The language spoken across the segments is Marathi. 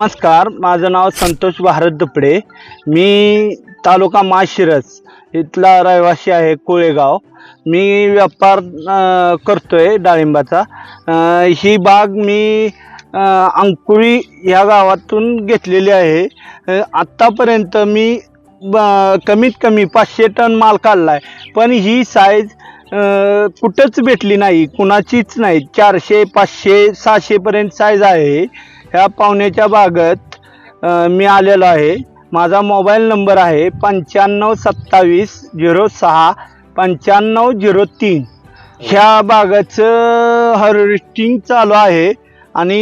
नमस्कार माझं नाव संतोष भारत दुपडे. मी तालुका माशिरस इथला रहिवासी आहे कोळेगाव. मी व्यापार करतो आहे डाळिंबाचा. ही बाग मी अंकुळी ह्या गावातून घेतलेली आहे. आत्तापर्यंत मी ब- कमीत कमी पाचशे टन माल काढला आहे पण ही साईज कुठंच भेटली नाही कुणाचीच नाही. चारशे पाचशे सहाशेपर्यंत साईज आहे. ह्या पाहुण्याच्या बागत मी आलेलो आहे. माझा मोबाईल नंबर आहे पंच्याण्णव सत्तावीस झिरो सहा पंच्याण्णव झिरो तीन. ह्या बागाचं हार्वेस्टिंग चालू आहे आणि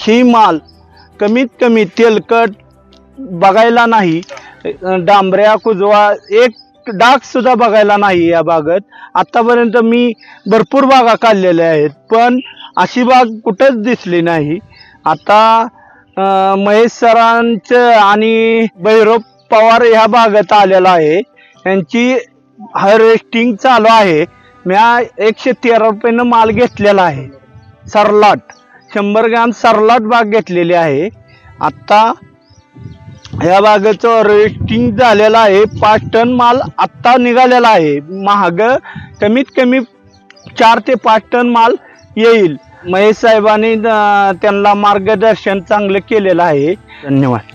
ही माल कमीत कमी तेलकट बघायला नाही. डांबऱ्या कुजवा एक डाग सुद्धा बघायला नाही या बागत. आतापर्यंत मी भरपूर बागा काढलेल्या आहेत पण अशी बाग कुठंच दिसली नाही. आता महेश सरांचं आणि भैरव पवार ह्या भागात आलेला आहे. यांची हार्वेस्टिंग चालू आहे. म्या एकशे तेरा रुपयानं माल घेतलेला आहे. सरलाट. शंभर ग्रॅम सरलाट बाग घेतलेली आहे. आत्ता ह्या बागेचं हार्वेस्टिंग झालेलं आहे. पाच टन माल आत्ता निघालेला आहे. महाग कमीत कमी चार ते पाच टन माल येईल. महेश साहेबांनी त्यांना मार्गदर्शन चांगलं केलेलं आहे. धन्यवाद.